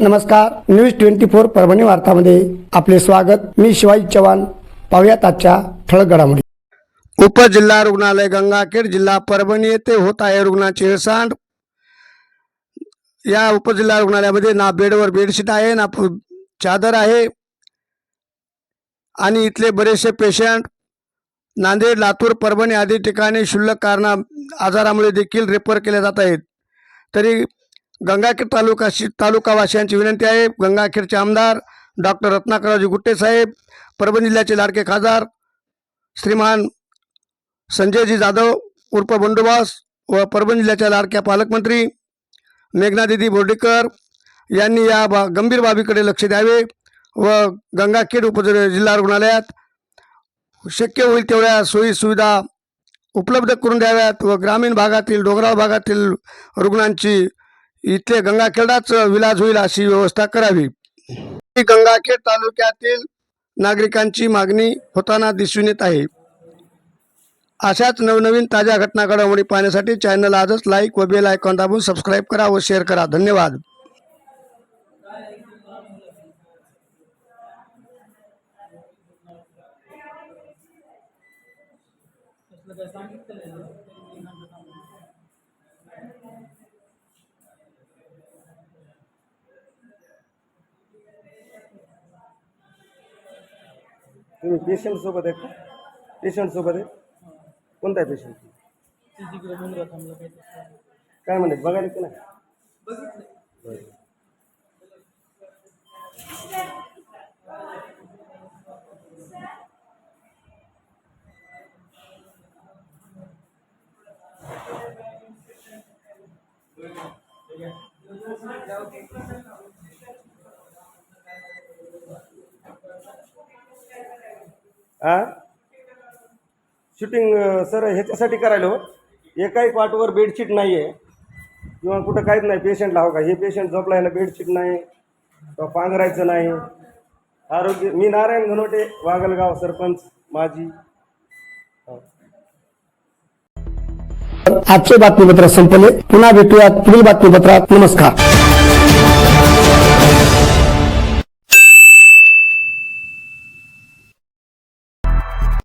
नमस्कार news twenty four Parbhani वार्तामध्ये आपले स्वागत. मी शिवाजी चव्हाण. पाहुयात आजच्या ठळक घडामोडी उपजिल्हा रुग्णालय गंगाखेड जिल्हा परभणी येथे होत आहे रुग्णाची हेळसांड. या उपजिल्हा रुग्णालयामध्ये ना बेडवर बेडशीट आहे ना चादर आहे. आणि इथले बरेचसे पेशंट नांदेड लातूर परभणी आदी ठिकाणी क्षुल्लक कारणा आजारामुळे देखील रेफर केले जात आहेत. तरी गंगाखेड तालुकाशी तालुकावासियांची विनंती आहे. गंगाखेडचे आमदार डॉक्टर रत्नाकररावजी गुट्टे साहेब परभणी जिल्ह्याचे लाडके खासदार श्रीमान संजयजी जाधव उर्फ बंडोबास व परभणी जिल्ह्याच्या लाडक्या पालकमंत्री मेघनादिदी बोर्डेकर यांनी या बा गंभीर बाबीकडे लक्ष द्यावे व गंगाखेड उप जिल्हा रुग्णालयात शक्य होईल तेवढ्या सोयी सुविधा उपलब्ध करून द्याव्यात व ग्रामीण भागातील डोंगराळ भागातील रुग्णांची इथले गंगाखेडाच विलाज होईल अशी व्यवस्था करावी. ही गंगाखेड तालुक्यातील नागरिकांची मागणी होताना दिसून येत आहे. अशाच नवनवीन ताज्या घटना घडामोडी पाहण्यासाठी चॅनल आजच लाईक व बेल आयकॉन दाबून सबस्क्राईब करा व शेअर करा. धन्यवाद. तुम्ही पेशंट सोबत आहेत का पेशंट सोबत आहे कोणता आहे पेशंट काय बरं. आ? शूटिंग सर ह्याच्यासाठी करायला. हो एका एक वाटवर बेडशीट नाही आहे किंवा कुठं काहीच नाही. पेशंटला हो का? हे पेशंट झोपला ह्याला बेडशीट नाही. किंवा पांघरायचं नाही. आरोग्य मी नारायण घनोटे वागलगाव सरपंच माझी हो. आजचे बातमीपत्र संपले. पुन्हा भेटूयात पुढील बातमीपत्रात. नमस्कार.